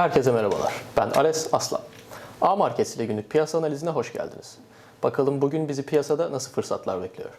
Herkese merhabalar. Ben Ales Aslan. A Markets ile günlük piyasa analizine hoş geldiniz. Bakalım bugün bizi piyasada nasıl fırsatlar bekliyor?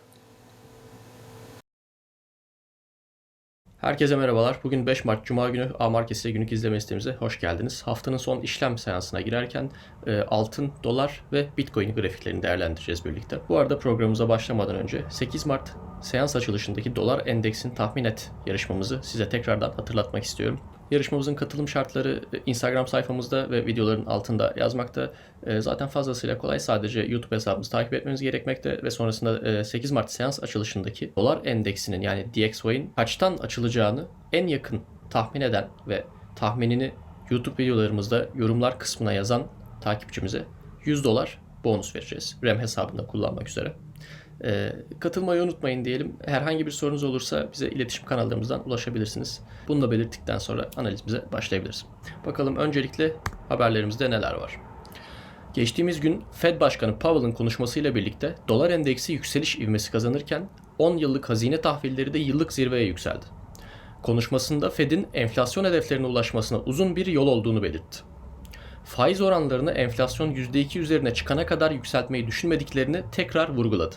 Herkese merhabalar. Bugün 5 Mart Cuma günü A Markets ile günlük izleme listemize hoş geldiniz. Haftanın son işlem seansına girerken e, altın, dolar ve bitcoin grafiklerini değerlendireceğiz birlikte. Bu arada programımıza başlamadan önce 8 Mart seans açılışındaki dolar endeksini tahmin et yarışmamızı size tekrardan hatırlatmak istiyorum. Yarışmamızın katılım şartları e, Instagram sayfamızda ve videoların altında yazmakta. E, Zaten fazlasıyla kolay. Sadece YouTube hesabımızı takip etmeniz gerekmekte ve sonrasında e, 8 Mart seans açılışındaki dolar endeksinin yani DXY'in kaçtan açılacağını en yakın tahmin eden ve tahminini YouTube videolarımızda yorumlar kısmına yazan takipçimize 100 dolar bonus vereceğiz. RAM hesabında kullanmak üzere. Ee, katılmayı unutmayın diyelim. Herhangi bir sorunuz olursa bize iletişim kanallarımızdan ulaşabilirsiniz. Bunu da belirttikten sonra analizimize başlayabiliriz. Bakalım öncelikle haberlerimizde neler var. Geçtiğimiz gün Fed Başkanı Powell'ın konuşmasıyla birlikte dolar endeksi yükseliş ivmesi kazanırken 10 yıllık hazine tahvilleri de yıllık zirveye yükseldi. Konuşmasında Fed'in enflasyon hedeflerine ulaşmasına uzun bir yol olduğunu belirtti. Faiz oranlarını enflasyon %2 üzerine çıkana kadar yükseltmeyi düşünmediklerini tekrar vurguladı.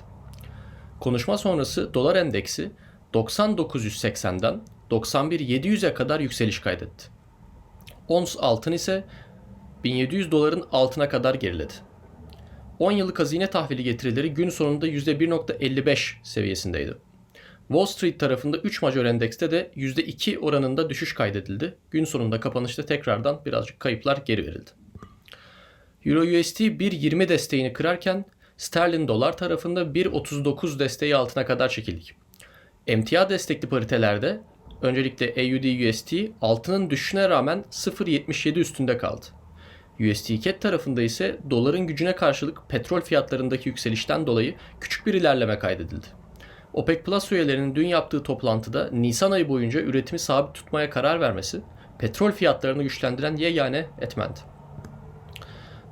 Konuşma sonrası dolar endeksi 9980'den 91700'e kadar yükseliş kaydetti. Ons altın ise 1700 doların altına kadar geriledi. 10 yıllık hazine tahvili getirileri gün sonunda %1.55 seviyesindeydi. Wall Street tarafında 3 majör endekste de %2 oranında düşüş kaydedildi. Gün sonunda kapanışta tekrardan birazcık kayıplar geri verildi. Euro USD 1.20 desteğini kırarken sterlin dolar tarafında 1.39 desteği altına kadar çekildik. MTA destekli paritelerde öncelikle AUD USD altının düşüşüne rağmen 0.77 üstünde kaldı. USD CAD tarafında ise doların gücüne karşılık petrol fiyatlarındaki yükselişten dolayı küçük bir ilerleme kaydedildi. OPEC Plus üyelerinin dün yaptığı toplantıda Nisan ayı boyunca üretimi sabit tutmaya karar vermesi petrol fiyatlarını güçlendiren yegane etmendi.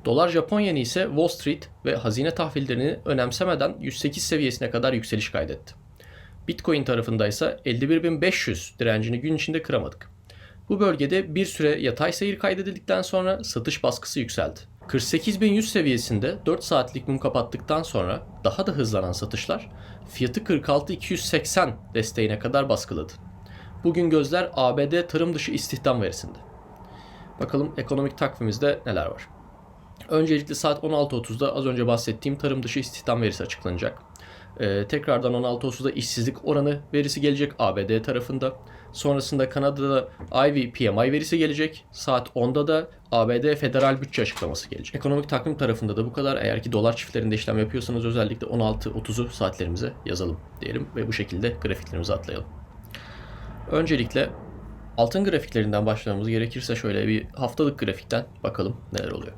Dolar Japon yeni ise Wall Street ve hazine tahvillerini önemsemeden 108 seviyesine kadar yükseliş kaydetti. Bitcoin tarafında ise 51.500 direncini gün içinde kıramadık. Bu bölgede bir süre yatay seyir kaydedildikten sonra satış baskısı yükseldi. 48.100 seviyesinde 4 saatlik mum kapattıktan sonra daha da hızlanan satışlar fiyatı 46.280 desteğine kadar baskıladı. Bugün gözler ABD tarım dışı istihdam verisinde. Bakalım ekonomik takvimimizde neler var. Öncelikle saat 16.30'da az önce bahsettiğim tarım dışı istihdam verisi açıklanacak. Ee, tekrardan 16.30'da işsizlik oranı verisi gelecek ABD tarafında. Sonrasında Kanada'da Ivy PMI verisi gelecek. Saat 10'da da ABD federal bütçe açıklaması gelecek. Ekonomik takvim tarafında da bu kadar. Eğer ki dolar çiftlerinde işlem yapıyorsanız özellikle 16.30'u saatlerimize yazalım diyelim ve bu şekilde grafiklerimizi atlayalım. Öncelikle altın grafiklerinden başlamamız gerekirse şöyle bir haftalık grafikten bakalım neler oluyor.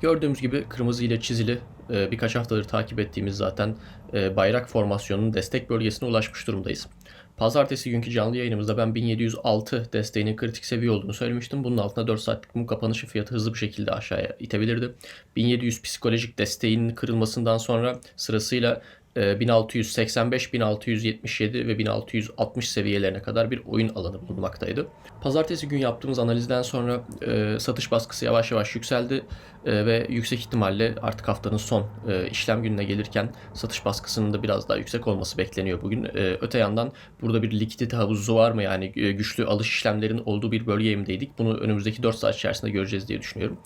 Gördüğümüz gibi kırmızı ile çizili e, birkaç haftadır takip ettiğimiz zaten e, bayrak formasyonunun destek bölgesine ulaşmış durumdayız. Pazartesi günkü canlı yayınımızda ben 1706 desteğinin kritik seviye olduğunu söylemiştim. Bunun altında 4 saatlik mum kapanışı fiyatı hızlı bir şekilde aşağıya itebilirdi. 1700 psikolojik desteğinin kırılmasından sonra sırasıyla 1685, 1677 ve 1660 seviyelerine kadar bir oyun alanı bulunmaktaydı. Pazartesi gün yaptığımız analizden sonra e, satış baskısı yavaş yavaş yükseldi e, ve yüksek ihtimalle artık haftanın son e, işlem gününe gelirken satış baskısının da biraz daha yüksek olması bekleniyor bugün. E, öte yandan burada bir likidite havuzu var mı yani e, güçlü alış işlemlerinin olduğu bir bölgeye mi değdik? Bunu önümüzdeki 4 saat içerisinde göreceğiz diye düşünüyorum.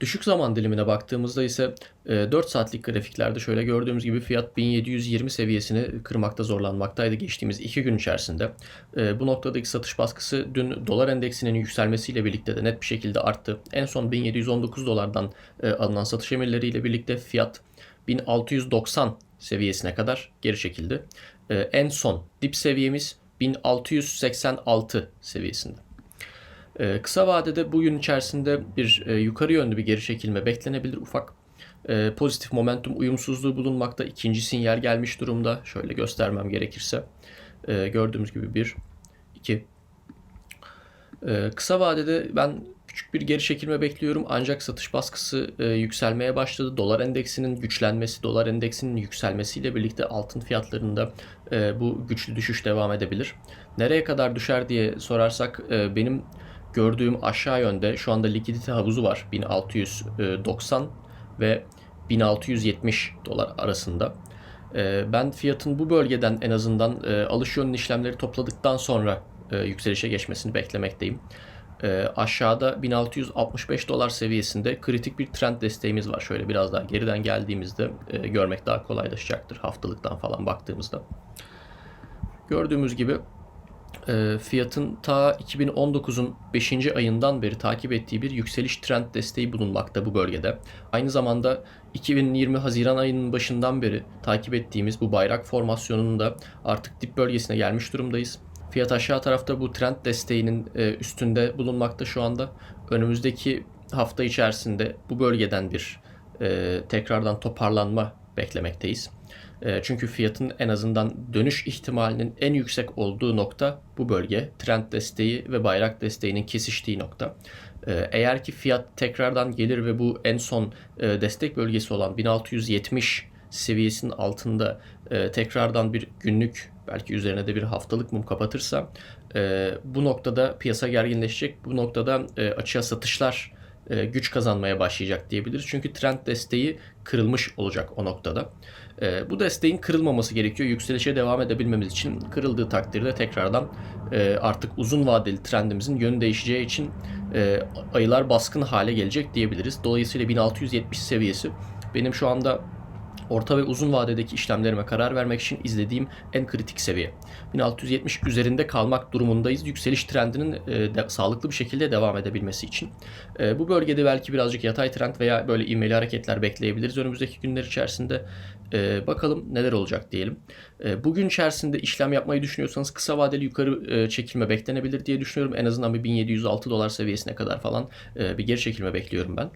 Düşük zaman dilimine baktığımızda ise e, 4 saatlik grafiklerde şöyle gördüğümüz gibi fiyat 1720 seviyesini kırmakta zorlanmaktaydı geçtiğimiz 2 gün içerisinde. E, bu noktadaki satış baskısı dün dolar endeksinin yükselmesiyle birlikte de net bir şekilde arttı. En son 1719 dolardan alınan satış emirleriyle birlikte fiyat 1690 seviyesine kadar geri çekildi. E, en son dip seviyemiz 1686 seviyesinde. E, kısa vadede bu yıl içerisinde bir e, yukarı yönlü bir geri çekilme beklenebilir ufak. E, pozitif momentum uyumsuzluğu bulunmakta. İkinci sinyal gelmiş durumda. Şöyle göstermem gerekirse. E, gördüğümüz gibi bir, iki. E, kısa vadede ben küçük bir geri çekilme bekliyorum ancak satış baskısı e, yükselmeye başladı. Dolar endeksinin güçlenmesi, dolar endeksinin yükselmesiyle birlikte altın fiyatlarında e, bu güçlü düşüş devam edebilir. Nereye kadar düşer diye sorarsak e, benim gördüğüm aşağı yönde şu anda likidite havuzu var 1690 ve 1670 dolar arasında. E, ben fiyatın bu bölgeden en azından e, alış yönlü işlemleri topladıktan sonra e, yükselişe geçmesini beklemekteyim. E, aşağıda 1665 dolar seviyesinde kritik bir trend desteğimiz var. Şöyle biraz daha geriden geldiğimizde e, görmek daha kolaylaşacaktır haftalıktan falan baktığımızda. Gördüğümüz gibi e, fiyatın ta 2019'un 5. ayından beri takip ettiği bir yükseliş trend desteği bulunmakta bu bölgede. Aynı zamanda 2020 Haziran ayının başından beri takip ettiğimiz bu bayrak formasyonunun da artık dip bölgesine gelmiş durumdayız. Fiyat aşağı tarafta bu trend desteğinin e, üstünde bulunmakta şu anda. Önümüzdeki hafta içerisinde bu bölgeden bir e, tekrardan toparlanma beklemekteyiz. E, çünkü fiyatın en azından dönüş ihtimalinin en yüksek olduğu nokta bu bölge. Trend desteği ve bayrak desteğinin kesiştiği nokta. Eğer ki fiyat tekrardan gelir ve bu en son destek bölgesi olan 1670 seviyesinin altında tekrardan bir günlük belki üzerine de bir haftalık mum kapatırsa e, bu noktada piyasa gerginleşecek. Bu noktada e, açığa satışlar e, güç kazanmaya başlayacak diyebiliriz. Çünkü trend desteği kırılmış olacak o noktada. E, bu desteğin kırılmaması gerekiyor. Yükselişe devam edebilmemiz için kırıldığı takdirde tekrardan e, artık uzun vadeli trendimizin yönü değişeceği için e, ayılar baskın hale gelecek diyebiliriz. Dolayısıyla 1670 seviyesi benim şu anda orta ve uzun vadedeki işlemlerime karar vermek için izlediğim en kritik seviye. 1670 üzerinde kalmak durumundayız. Yükseliş trendinin e, de, sağlıklı bir şekilde devam edebilmesi için. E, bu bölgede belki birazcık yatay trend veya böyle ivmeli hareketler bekleyebiliriz önümüzdeki günler içerisinde. E, bakalım neler olacak diyelim. E, bugün içerisinde işlem yapmayı düşünüyorsanız kısa vadeli yukarı e, çekilme beklenebilir diye düşünüyorum. En azından bir 1706 dolar seviyesine kadar falan e, bir geri çekilme bekliyorum ben.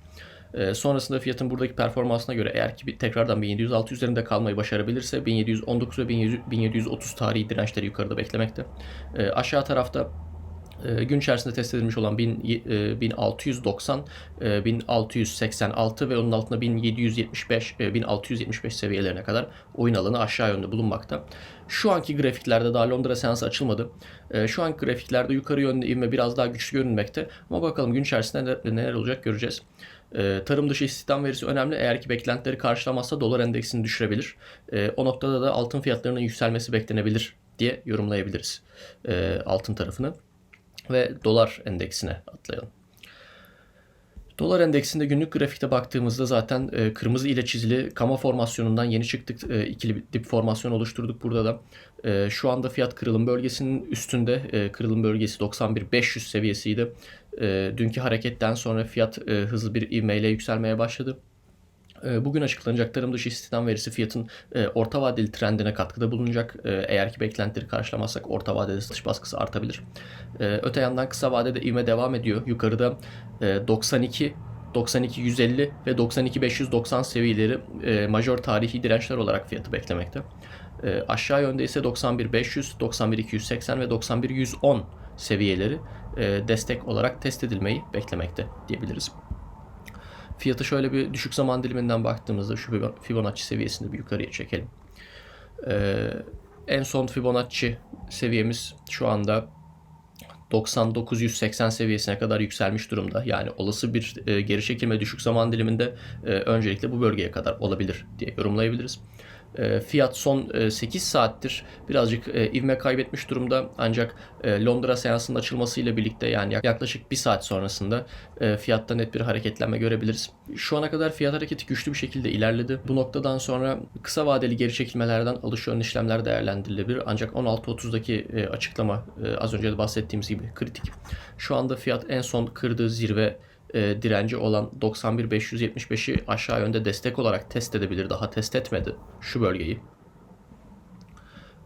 E, sonrasında fiyatın buradaki performansına göre eğer ki bir, tekrardan 1706 üzerinde kalmayı başarabilirse 1719 ve 1730 tarihi dirençleri yukarıda beklemekte. E, aşağı tarafta e, gün içerisinde test edilmiş olan 1000, e, 1690, e, 1686 ve onun altında 1775, e, 1675 seviyelerine kadar oyun alanı aşağı yönde bulunmakta. Şu anki grafiklerde daha Londra seansı açılmadı. E, şu anki grafiklerde yukarı yönlü ivme biraz daha güçlü görünmekte. Ama bakalım gün içerisinde neler olacak göreceğiz. E, tarım dışı istihdam verisi önemli. Eğer ki beklentileri karşılamazsa dolar endeksini düşürebilir. E, o noktada da altın fiyatlarının yükselmesi beklenebilir diye yorumlayabiliriz altın tarafını. Ve dolar endeksine atlayalım. Dolar endeksinde günlük grafikte baktığımızda zaten e, kırmızı ile çizili kama formasyonundan yeni çıktık. E, ikili dip formasyon oluşturduk burada da. E, şu anda fiyat kırılım bölgesinin üstünde. Kırılım bölgesi 91.500 seviyesiydi. Dünkü hareketten sonra fiyat hızlı bir ivmeyle yükselmeye başladı. E, bugün açıklanacak tarım dışı istihdam verisi fiyatın e, orta vadeli trendine katkıda bulunacak. E, eğer ki beklentileri karşılamazsak orta vadede satış baskısı artabilir. Öte yandan kısa vadede ivme devam ediyor. Yukarıda 92 92 150 ve 92 590 seviyeleri e, majör tarihi dirençler olarak fiyatı beklemekte. E, aşağı yönde ise 91 500, 91 280 ve 91 110 seviyeleri e, destek olarak test edilmeyi beklemekte diyebiliriz. Fiyatı şöyle bir düşük zaman diliminden baktığımızda şu Fibonacci seviyesinde bir yukarıya çekelim. Ee, en son Fibonacci seviyemiz şu anda 99-180 seviyesine kadar yükselmiş durumda. Yani olası bir e, geri çekilme düşük zaman diliminde e, öncelikle bu bölgeye kadar olabilir diye yorumlayabiliriz. E, fiyat son 8 e, saattir birazcık e, ivme kaybetmiş durumda. Ancak Londra seansının açılmasıyla birlikte yani yaklaşık bir saat sonrasında fiyatta net bir hareketlenme görebiliriz. Şu ana kadar fiyat hareketi güçlü bir şekilde ilerledi. Bu noktadan sonra kısa vadeli geri çekilmelerden alış yönlü işlemler değerlendirilebilir. Ancak 16.30'daki açıklama az önce de bahsettiğimiz gibi kritik. Şu anda fiyat en son kırdığı zirve e, direnci olan 91.575'i aşağı yönde destek olarak test edebilir. Daha test etmedi şu bölgeyi.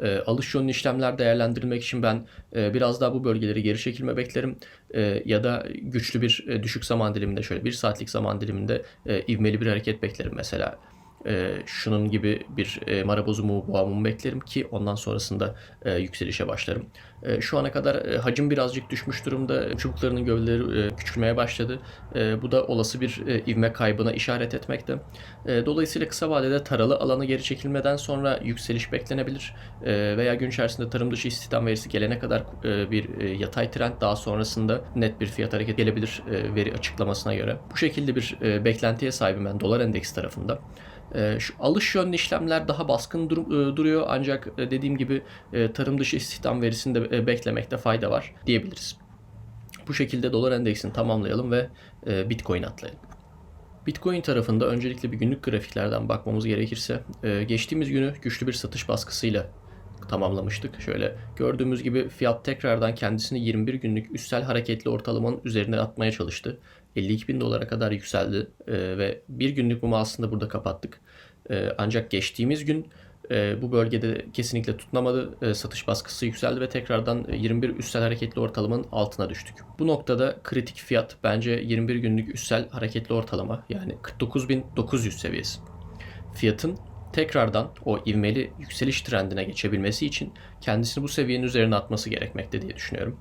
E, alış yönlü işlemler değerlendirmek için ben e, biraz daha bu bölgeleri geri çekilme beklerim. E, ya da güçlü bir e, düşük zaman diliminde şöyle bir saatlik zaman diliminde e, ivmeli bir hareket beklerim mesela. E, şunun gibi bir e, marabozu mu boğa mu beklerim ki ondan sonrasında e, yükselişe başlarım. E, şu ana kadar e, hacim birazcık düşmüş durumda. Çubuklarının gövdeleri e, küçülmeye başladı. E, bu da olası bir e, ivme kaybına işaret etmekte. E, dolayısıyla kısa vadede taralı alanı geri çekilmeden sonra yükseliş beklenebilir. E, veya gün içerisinde tarım dışı istihdam verisi gelene kadar e, bir e, yatay trend daha sonrasında net bir fiyat hareketi gelebilir e, veri açıklamasına göre. Bu şekilde bir e, beklentiye sahibim ben dolar endeks tarafında. E, şu alış yönlü işlemler daha baskın dur- e, duruyor ancak e, dediğim gibi e, tarım dışı istihdam verisini de beklemekte fayda var diyebiliriz. Bu şekilde dolar endeksini tamamlayalım ve Bitcoin atlayalım. Bitcoin tarafında öncelikle bir günlük grafiklerden bakmamız gerekirse geçtiğimiz günü güçlü bir satış baskısıyla tamamlamıştık. Şöyle gördüğümüz gibi fiyat tekrardan kendisini 21 günlük üstel hareketli ortalamanın üzerine atmaya çalıştı. 52 bin dolara kadar yükseldi e, ve bir günlük mumu aslında burada kapattık. E, ancak geçtiğimiz gün e, bu bölgede kesinlikle tutunamadı. E, satış baskısı yükseldi ve tekrardan e, 21 üstel hareketli ortalamanın altına düştük. Bu noktada kritik fiyat bence 21 günlük üstel hareketli ortalama yani 49.900 seviyesi. Fiyatın tekrardan o ivmeli yükseliş trendine geçebilmesi için kendisini bu seviyenin üzerine atması gerekmekte diye düşünüyorum.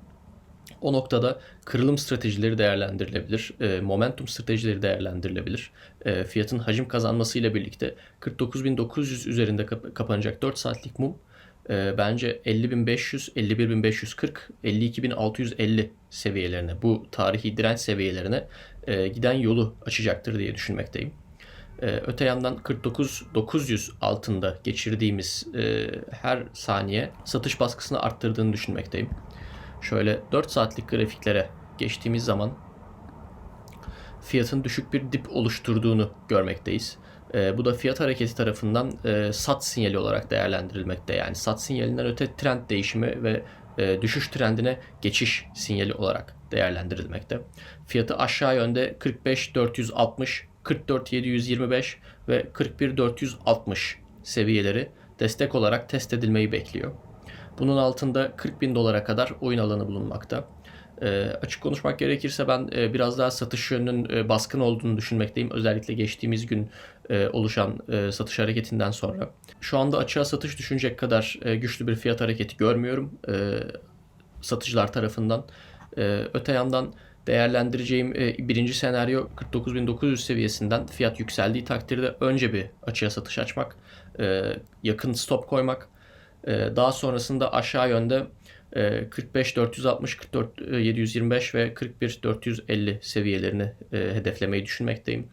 O noktada kırılım stratejileri değerlendirilebilir, e, momentum stratejileri değerlendirilebilir. E, fiyatın hacim kazanmasıyla birlikte 49.900 üzerinde kap- kapanacak 4 saatlik mum e, bence 50.500, 51.540, 52.650 seviyelerine, bu tarihi direnç seviyelerine giden yolu açacaktır diye düşünmekteyim. Öte yandan 49.900 altında geçirdiğimiz her saniye satış baskısını arttırdığını düşünmekteyim. Şöyle 4 saatlik grafiklere geçtiğimiz zaman fiyatın düşük bir dip oluşturduğunu görmekteyiz. E, bu da fiyat hareketi tarafından e, sat sinyali olarak değerlendirilmekte. Yani sat sinyalinden öte trend değişimi ve e, düşüş trendine geçiş sinyali olarak değerlendirilmekte. Fiyatı aşağı yönde 45.460, 44.725 ve 41.460 seviyeleri destek olarak test edilmeyi bekliyor. Bunun altında 40 bin dolara kadar oyun alanı bulunmakta. E, açık konuşmak gerekirse ben e, biraz daha satış yönünün e, baskın olduğunu düşünmekteyim. Özellikle geçtiğimiz gün e, oluşan e, satış hareketinden sonra. Şu anda açığa satış düşünecek kadar e, güçlü bir fiyat hareketi görmüyorum e, satıcılar tarafından. E, öte yandan değerlendireceğim e, birinci senaryo 49.900 seviyesinden fiyat yükseldiği takdirde önce bir açığa satış açmak, e, yakın stop koymak, daha sonrasında aşağı yönde e, 45 460, 44 e, 725 ve 41 450 seviyelerini e, hedeflemeyi düşünmekteyim.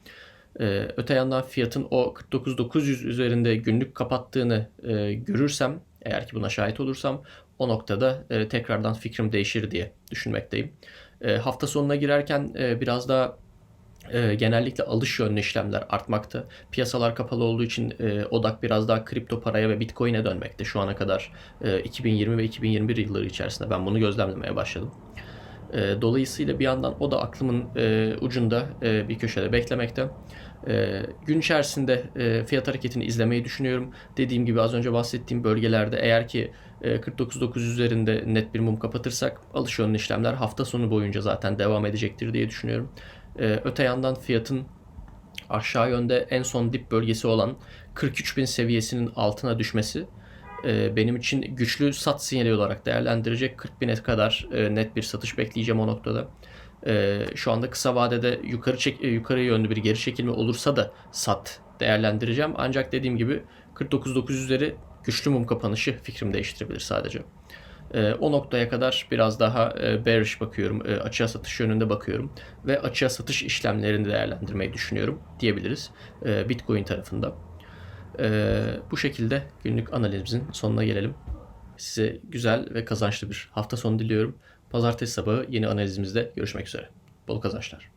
E, öte yandan fiyatın o 49 900 üzerinde günlük kapattığını e, görürsem, eğer ki buna şahit olursam o noktada e, tekrardan fikrim değişir diye düşünmekteyim. Hafta sonuna girerken biraz daha e, genellikle alış yönlü işlemler artmakta. Piyasalar kapalı olduğu için e, odak biraz daha kripto paraya ve bitcoin'e dönmekte. Şu ana kadar e, 2020 ve 2021 yılları içerisinde ben bunu gözlemlemeye başladım. E, dolayısıyla bir yandan o da aklımın e, ucunda e, bir köşede beklemekte. E, gün içerisinde e, fiyat hareketini izlemeyi düşünüyorum. Dediğim gibi az önce bahsettiğim bölgelerde eğer ki e, 49.9 üzerinde net bir mum kapatırsak alış yönlü işlemler hafta sonu boyunca zaten devam edecektir diye düşünüyorum. E, öte yandan fiyatın aşağı yönde en son dip bölgesi olan 43.000 seviyesinin altına düşmesi e, benim için güçlü sat sinyali olarak değerlendirecek 40.000'e kadar e, net bir satış bekleyeceğim o noktada. E, şu anda kısa vadede yukarı çek, e, yukarı yönlü bir geri çekilme olursa da sat değerlendireceğim. Ancak dediğim gibi 49.9 üzeri güçlü mum kapanışı fikrim değiştirebilir sadece. E, o noktaya kadar biraz daha e, bearish bakıyorum, e, açığa satış yönünde bakıyorum ve açığa satış işlemlerini değerlendirmeyi düşünüyorum diyebiliriz e, Bitcoin tarafında. E, bu şekilde günlük analizimizin sonuna gelelim. Size güzel ve kazançlı bir hafta sonu diliyorum. Pazartesi sabahı yeni analizimizde görüşmek üzere. Bol kazançlar.